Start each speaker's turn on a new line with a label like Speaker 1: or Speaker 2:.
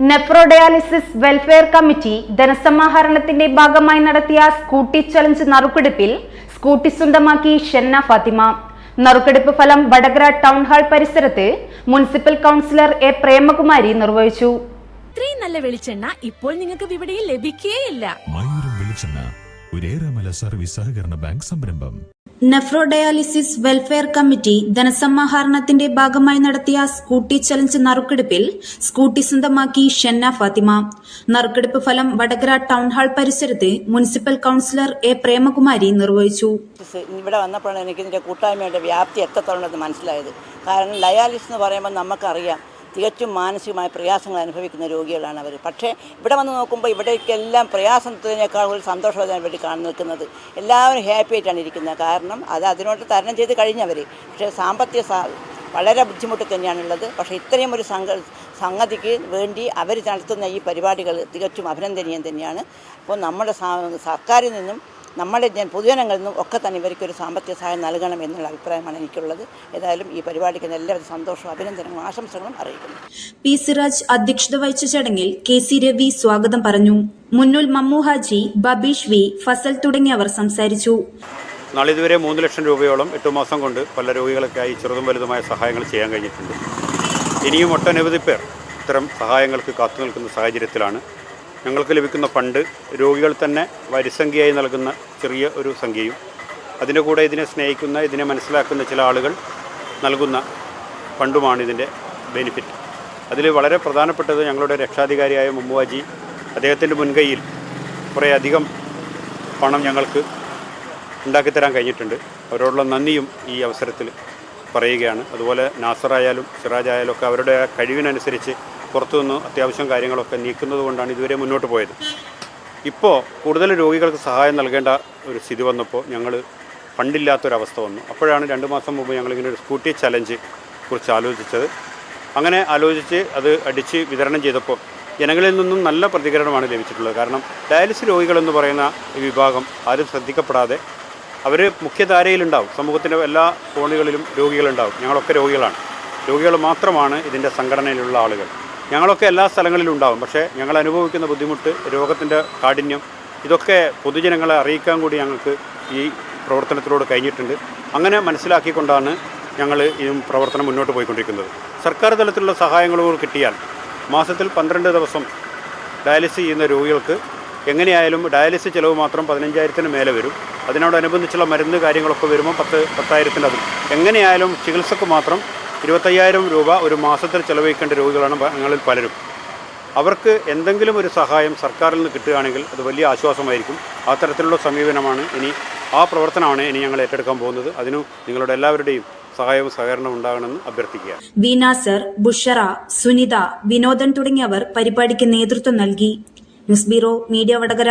Speaker 1: നെഫ്രോഡയാലിസിസ് welfare committee ധനസമാഹരണത്തിന്റെ ഭാഗമായി നടത്തിയ scooty challenge നറുക്കെടുപ്പിൽ scooty സ്വന്തമാക്കി ഷെന്ന ഫാത്തിമ. നറുക്കെടുപ്പ് ഫലം വടകര ടൗൺ ഹാൾ പരിസരത്ത് മുനിസിപ്പൽ കൗൺസിലർ എ പ്രേമകുമാരി നിർവഹിച്ചു.
Speaker 2: ഇത്രയും നല്ല വെളിച്ചെണ്ണ ഇപ്പോൾ നിങ്ങൾക്ക് ഇവിടെയും ലഭിക്കുകയില്ല
Speaker 3: വെളിച്ചെണ്ണ ഒരേറെമല സർവീസ് സഹകരണ ബാങ്ക് സംരംഭം.
Speaker 1: നെഫ്രോഡയാലിസിസ് വെൽഫെയർ കമ്മിറ്റി ധനസമാഹരണത്തിന്റെ ഭാഗമായി നടത്തിയ സ്കൂട്ടി ചലഞ്ച് നറുക്കെടുപ്പിൽ സ്കൂട്ടി സ്വന്തമാക്കി ഷെന്ന ഫാത്തിമ. നറുക്കെടുപ്പ് ഫലം വടകര ടൗൺ ഹാൾ പരിസരത്ത് മുനിസിപ്പൽ കൌൺസിലർ എ പ്രേമകുമാരി നിർവഹിച്ചു.
Speaker 4: ഇവിടെ വന്നപ്പോഴാണ് എനിക്ക് ഇതിന്റെ കൂട്ടായ്മയുടെ വ്യാപ്തി എത്രത്തോളം മനസ്സിലായത്. കാരണം ഡയാലിസിസ് എന്ന് പറയുമ്പോൾ നമുക്കറിയാം തികച്ചും മാനസികമായ പ്രയാസങ്ങൾ അനുഭവിക്കുന്ന രോഗികളാണ് അവർ. പക്ഷേ ഇവിടെ വന്ന് നോക്കുമ്പോൾ ഇവിടേക്കെല്ലാം പ്രയാസത്തിനേക്കാൾ ഒരു സന്തോഷവതിന് വേണ്ടി കാണുന്നു നിൽക്കുന്നത്. എല്ലാവരും ഹാപ്പി ആയിട്ടാണ് ഇരിക്കുന്നത്. കാരണം അത് അതിനോട് തരണം ചെയ്ത് കഴിഞ്ഞവർ. പക്ഷേ സാമ്പത്തിക വളരെ ബുദ്ധിമുട്ട് തന്നെയാണുള്ളത്. പക്ഷേ ഇത്രയും ഒരു സംഘ സംഗതിക്ക് വേണ്ടി അവർ നടത്തുന്ന ഈ പരിപാടികൾ തികച്ചും അഭിനന്ദനീയം തന്നെയാണ്. അപ്പോൾ നമ്മുടെ സർക്കാരിൽ നിന്നും നമ്മുടെ ജന പൊതുജനങ്ങളിൽ നിന്നും ഒക്കെ തന്നെ ഇവർക്കൊരു സാമ്പത്തിക സഹായം നൽകണം എന്നുള്ള അഭിപ്രായമാണ് എനിക്കുള്ളത്. ഏതായാലും ഈ പരിപാടിക്ക് എല്ലാവരും സന്തോഷവും അഭിനന്ദനങ്ങളും ആശംസകളും അറിയിക്കുന്നു.
Speaker 1: പി സിറാജ് അധ്യക്ഷത വഹിച്ച ചടങ്ങിൽ കെ സി രവി സ്വാഗതം പറഞ്ഞു. മുന്നുൽ മമ്മൂഹാജി ബബീഷ് വി ഫസൽ തുടങ്ങിയവർ സംസാരിച്ചു.
Speaker 5: നാളിതുവരെ മൂന്ന് ലക്ഷം രൂപയോളം എട്ട് മാസം കൊണ്ട് പല രോഗികൾക്കായി ചെറുതും വലുതുമായ സഹായങ്ങൾ ചെയ്യാൻ കഴിഞ്ഞിട്ടുണ്ട്. ഇനിയും ഒട്ടനവധി പേർ ഇത്തരം സഹായങ്ങൾക്ക് കാത്തു നിൽക്കുന്ന സാഹചര്യത്തിലാണ് ഞങ്ങൾക്ക് ലഭിക്കുന്ന ഫണ്ട് രോഗികൾ തന്നെ വരിസംഖ്യയായി നൽകുന്ന ചെറിയ ഒരു സംഖ്യയും അതിന്റെ കൂടെ ഇതിനെ സ്നേഹിക്കുന്ന ഇതിനെ മനസ്സിലാക്കുന്ന ചില ആളുകൾ നൽകുന്ന ഫണ്ടുമാണ് ഇതിന്റെ ബെനിഫിറ്റ്. അതിൽ വളരെ പ്രധാനപ്പെട്ടത് ഞങ്ങളുടെ രക്ഷാധികാരിയായ മുമ്പുവാജി അദ്ദേഹത്തിന്റെ മുൻകൈയിൽ കുറേ അധികം പണം ഞങ്ങൾക്ക് ഉണ്ടാക്കിത്തരാൻ കഴിഞ്ഞിട്ടുണ്ട്. അവരോടുള്ള നന്ദിയും ഈ അവസരത്തിൽ പറയുകയാണ്. അതുപോലെ നാസറായാലും സിറാജ് ആയാലും ഒക്കെ അവരുടെ കഴിവിനനുസരിച്ച് പുറത്തുനിന്ന് അത്യാവശ്യം കാര്യങ്ങളൊക്കെ നീക്കുന്നത് കൊണ്ടാണ് ഇതുവരെ മുന്നോട്ട് പോയത്. ഇപ്പോൾ കൂടുതൽ രോഗികൾക്ക് സഹായം നൽകേണ്ട ഒരു സ്ഥിതി വന്നപ്പോൾ ഞങ്ങൾ ഫണ്ടില്ലാത്തൊരവസ്ഥ വന്നു. അപ്പോഴാണ് രണ്ട് മാസം മുമ്പ് ഞങ്ങളിങ്ങനെ ഒരു സ്കൂട്ടി ചലഞ്ച് കുറിച്ച് ആലോചിച്ചത്. അങ്ങനെ ആലോചിച്ച് അത് അടിച്ച് വിതരണം ചെയ്തപ്പോൾ ജനങ്ങളിൽ നിന്നും നല്ല പ്രതികരണമാണ് ലഭിച്ചിട്ടുള്ളത്. കാരണം ഡയാലിസിസ് രോഗികളെന്ന് പറയുന്ന ഈ വിഭാഗം ആരും ശ്രദ്ധിക്കപ്പെടാതെ അവർ മുഖ്യധാരയിലുണ്ടാവും. സമൂഹത്തിന്റെ എല്ലാ കോണുകളിലും രോഗികളുണ്ടാവും. ഞങ്ങളൊക്കെ രോഗികളാണ്. രോഗികൾ മാത്രമാണ് ഇതിന്റെ സംഘടനയിലുള്ള ആളുകൾ. ഞങ്ങളൊക്കെ എല്ലാ സ്ഥലങ്ങളിലും ഉണ്ടാവും. പക്ഷേ ഞങ്ങൾ അനുഭവിക്കുന്ന ബുദ്ധിമുട്ട് രോഗത്തിന്റെ കാഠിന്യം ഇതൊക്കെ പൊതുജനങ്ങളെ അറിയിക്കാൻ കൂടി ഞങ്ങൾക്ക് ഈ പ്രവർത്തനത്തിലൂടെ കഴിഞ്ഞിട്ടുണ്ട്. അങ്ങനെ മനസ്സിലാക്കിക്കൊണ്ടാണ് ഞങ്ങൾ ഈ പ്രവർത്തനം മുന്നോട്ട് പോയിക്കൊണ്ടിരിക്കുന്നത്. സർക്കാർ തലത്തിലുള്ള സഹായങ്ങൾ കിട്ടിയാൽ മാസത്തിൽ പന്ത്രണ്ട് ദിവസം ഡയാലിസിസ് ചെയ്യുന്ന രോഗികൾക്ക് എങ്ങനെയായാലും ഡയാലിസിസ് ചിലവ് മാത്രം പതിനഞ്ചായിരത്തിന് മേലെ വരും. അതിനോടനുബന്ധിച്ചുള്ള മരുന്ന് കാര്യങ്ങളൊക്കെ വരുമ്പോൾ പത്ത് പത്തായിരത്തിന്റെ എങ്ങനെയായാലും ചികിത്സക്ക് മാത്രം ഇരുപത്തയ്യായിരം രൂപ ഒരു മാസത്തിൽ ചെലവഴിക്കേണ്ട രോഗികളാണ് ഞങ്ങളിൽ പലരും. അവർക്ക് എന്തെങ്കിലും ഒരു സഹായം സർക്കാരിൽ നിന്ന് കിട്ടുകയാണെങ്കിൽ അത് വലിയ ആശ്വാസമായിരിക്കും. ആ തരത്തിലുള്ള സമീപനമാണ് ഇനി ആ പ്രവർത്തനമാണ് ഇനി ഞങ്ങൾ ഏറ്റെടുക്കാൻ പോകുന്നത്. അതിനു നിങ്ങളുടെ എല്ലാവരുടെയും സഹായവും സഹകരണവും ഉണ്ടാകണമെന്ന് അഭ്യർത്ഥിക്കുക
Speaker 1: വീനാസർ ബുഷറ സുനിത വിനോദൻ തുടങ്ങിയവർ പരിപാടിക്ക് നേതൃത്വം നൽകി. News bureau media Vadakara.